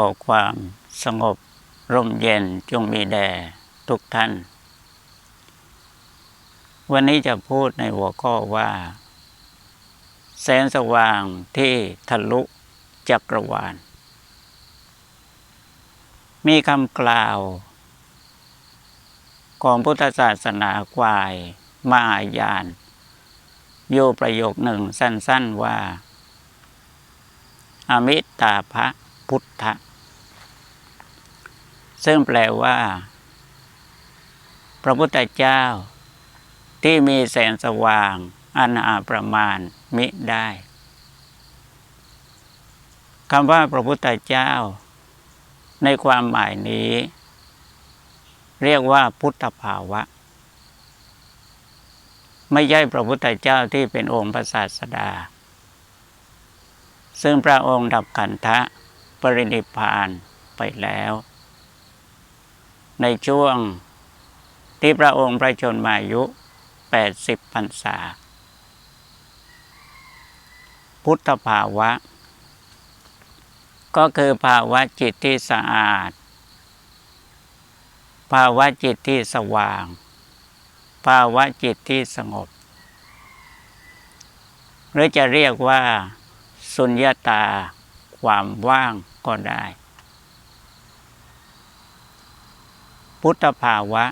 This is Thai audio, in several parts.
อความสงบร่มเย็นจงมีแด่ทุกท่าน วันนี้จะพูดในหัวข้อว่า แสงสว่างที่ทะลุจักรวาล มีคำกล่าว ของพุทธศาสนากวายมายานโยประโยคหนึ่งสั้น ๆว่า อมิตาภะ พุทธะ ซึ่งแปลว่า พระพุทธเจ้า ที่มีแสงสว่าง อันอาประมาณมิได้คำว่าพระพุทธเจ้า ในความหมายนี้ เรียกว่าพุทธภาวะ ไม่ใช่พระพุทธเจ้าที่เป็นองค์พระศาสดา ซึ่งพระองค์ดับขันธะ ปรินิพานไปแล้ว ในช่วงที่พระองค์ประชนมายุ 80พรรษา พุทธภาวะ ก็คือภาวะจิตที่สะอาด ภาวะจิตที่สว่าง ภาวะจิตที่สงบ หรือจะเรียกว่า สุญญาตา ความว่างก็ได้ พุทธภาวะ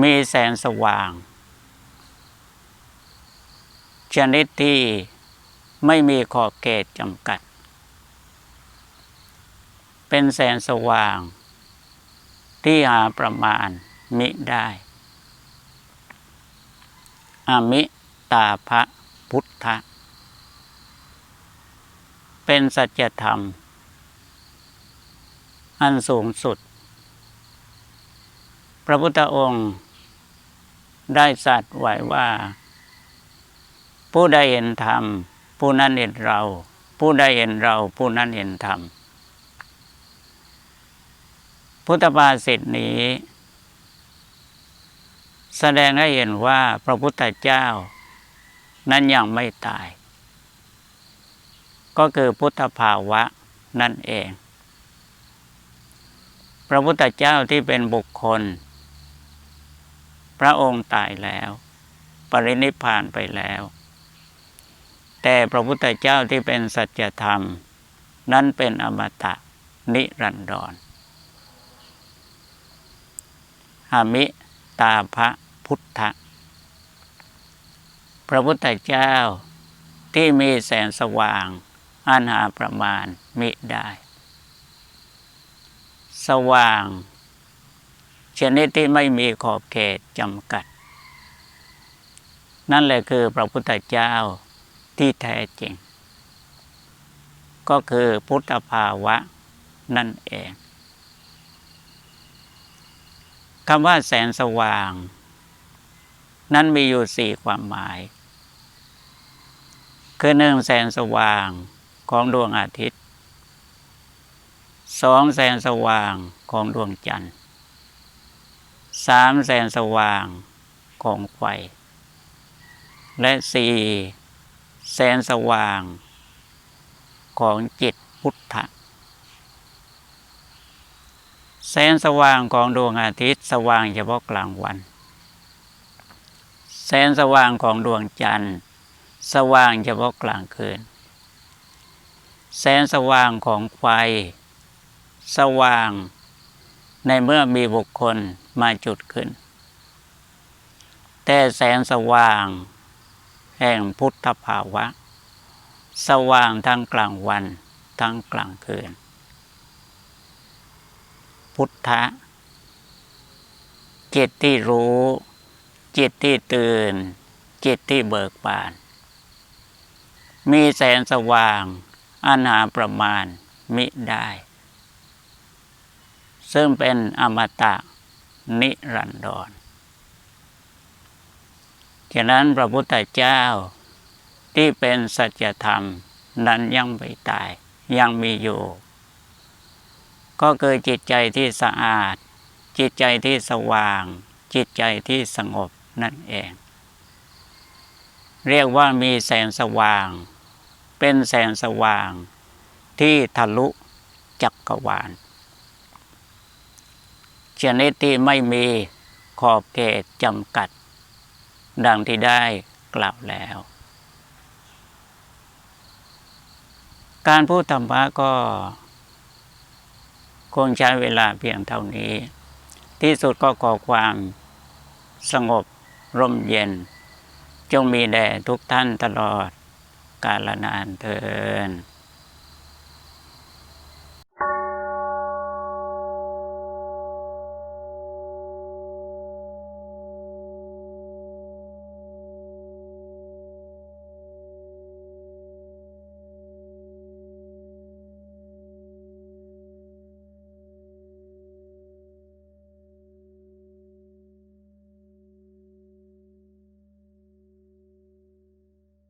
มีแสงสว่าง ชนิดที่ไม่มีขอบเขตจำกัด เป็นแสงสว่าง ที่หาประมาณมิได้อมิตาภะพุทธะ เป็นสัจธรรม อันสูงสุด พระพุทธองค์ได้สัตว์ไว้ว่า ผู้ใดเห็นธรรม ผู้นั้นเห็นเรา ผู้ใดเห็นเรา ผู้นั้นเห็นธรรม พุทธภาษิตนี้ แสดงให้เห็นว่าพระพุทธเจ้า นั้นยังไม่ตาย ก็คือพุทธภาวะนั่นเอง พระพุทธเจ้าที่เป็นบุคคล พระองค์ตายแล้ว ปรินิพานไปแล้ว แต่พระพุทธเจ้าที่เป็นสัจธรรม นั้นเป็นอมตะนิรันดรหามิตาภะพุทธพระพุทธเจ้าที่มีแสงสว่าง อันหาประมาณมิได้ สว่าง ชนิดที่ไม่มีขอบเขตจำกัด นั่นแหละคือพระพุทธเจ้าที่แท้จริง ก็คือพุทธภาวะนั่นเองคำว่าแสงสว่าง นั้นมีอยู่สี่ความหมาย คือหนึ่งแสงสว่าง ของดวงอาทิตย์ สองแสงสว่างของดวงจันทร์สามแสงสว่างของไฟ และสี่แสงสว่างของจิตพุทธะแสงสว่างของดวงอาทิตย์สว่างเฉพาะกลางวัน แสงสว่างของดวงจันทร์ สว่างเฉพาะกลางคืน แสงสว่างของไฟ สว่างในเมื่อมีบุคคลมาจุดขึ้น แต่แสงสว่าง แห่งพุทธภาวะ สว่างทั้งกลางวันทั้งกลางคืน พุทธะจิตที่รู้ จิตที่ตื่น จิตที่เบิกบาน มีแสงสว่าง อันหาประมาณมิได้ ซึ่งเป็นอมตะนิรันดรฉะนั้นพระพุทธเจ้าที่เป็นสัจธรรมนั้นยังไม่ตายยังมีอยู่ ก็คือจิตใจที่สะอาด จิตใจที่สว่าง จิตใจที่สงบนั่นเอง เรียกว่ามีแสงสว่าง เป็นแสงสว่างที่ทะลุจักรวาลชนิดที่ไม่มีขอบเขตจำกัด ดังที่ได้กล่าวแล้ว การพูดธรรมะก็คงใช้เวลาเพียงเท่านี้ ที่สุดก็ขอความสงบร่มเย็น จงมีแด่ทุกท่านตลอด กาลนานเทิน